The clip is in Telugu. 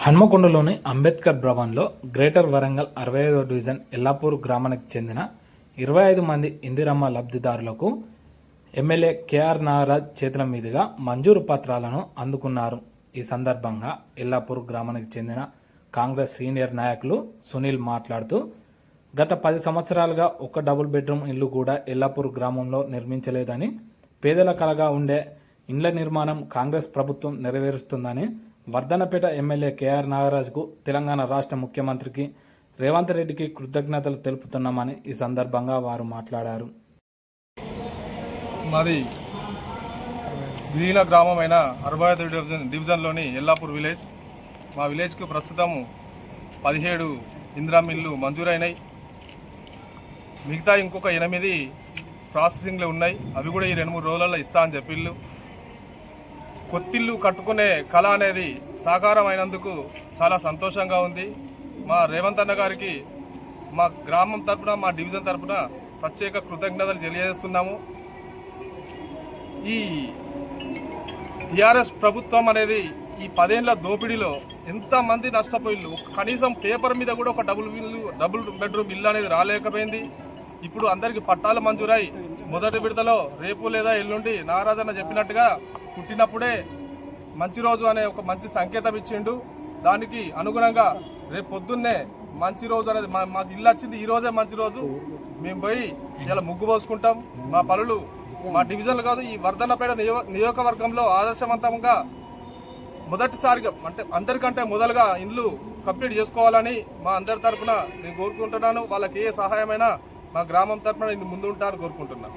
హన్మకొండలోని అంబేద్కర్ భవన్లో గ్రేటర్ వరంగల్ అరవై ఐదో డివిజన్ ఎల్లాపూర్ గ్రామానికి చెందిన ఇరవై ఐదు మంది ఇందిరమ్మ లబ్ధిదారులకు ఎమ్మెల్యే కేఆర్ నాగరాజ్ చేతుల మీదుగా మంజూరు పత్రాలను అందుకున్నారు. ఈ సందర్భంగా ఎల్లాపూర్ గ్రామానికి చెందిన కాంగ్రెస్ సీనియర్ నాయకులు సునీల్ మాట్లాడుతూ గత పది సంవత్సరాలుగా ఒక్క డబుల్ బెడ్రూమ్ ఇల్లు కూడా ఎల్లాపూర్ గ్రామంలో నిర్మించలేదని పేదల కలగా ఉండే ఇండ్ల నిర్మాణం కాంగ్రెస్ ప్రభుత్వం నెరవేరుస్తుందని వర్ధనపేట ఎమ్మెల్యే కేఆర్ నాగరాజుకు తెలంగాణ రాష్ట్ర ముఖ్యమంత్రికి రేవంత్ రెడ్డికి కృతజ్ఞతలు తెలుపుతున్నామని ఈ సందర్భంగా వారు మాట్లాడారు. మాది విలీన గ్రామమైన అరవై డివిజన్ డివిజన్లోని ఎల్లాపూర్ విలేజ్. మా విలేజ్కు ప్రస్తుతం పదిహేడు ఇందిరా మిల్లు మంజూరైనాయి. మిగతా ఇంకొక ఎనిమిది ప్రాసెసింగ్లు ఉన్నాయి. అవి కూడా ఈ రెండు మూడు రోజులలో ఇస్తా అని చెప్పిళ్ళు. కొత్తిల్లు కట్టుకునే కళ అనేది సాకారం అయినందుకు చాలా సంతోషంగా ఉంది. మా రేవంత్ అన్న గారికి మా గ్రామం తరపున మా డివిజన్ తరపున ప్రత్యేక కృతజ్ఞతలు తెలియజేస్తున్నాము. ఈ టిఆర్ఎస్ ప్రభుత్వం అనేది ఈ పదేళ్ళ దోపిడీలో ఎంతమంది నష్టపోయిళ్ళు? కనీసం పేపర్ మీద కూడా ఒక డబుల్ ఇల్లు డబుల్ బెడ్రూమ్ ఇల్లు అనేది రాలేకపోయింది. ఇప్పుడు అందరికి పట్టాలు మంజూరై మొదటి విడతలో రేపు లేదా ఎల్లుండి నారాజన్న చెప్పినట్టుగా పుట్టినప్పుడే మంచి రోజు అనే ఒక మంచి సంకేతం ఇచ్చిండు. దానికి అనుగుణంగా రేపు పొద్దున్నే మంచి రోజు అనేది మా మాకు ఇల్లు వచ్చింది ఈ రోజే మంచి రోజు. మేము పోయి ఇలా ముగ్గు పోసుకుంటాం. మా పనులు మా డివిజన్లు కాదు ఈ వర్ధన్నపేట నియో నియోజకవర్గంలో ఆదర్శవంతంగా మొదటిసారిగా అంటే అందరికంటే మొదలుగా ఇండ్లు కంప్లీట్ చేసుకోవాలని మా అందరి తరఫున నేను కోరుకుంటున్నాను. వాళ్ళకి ఏ సహాయమైనా మా గ్రామం తరఫున నేను ముందు ఉంటానని కోరుకుంటున్నాను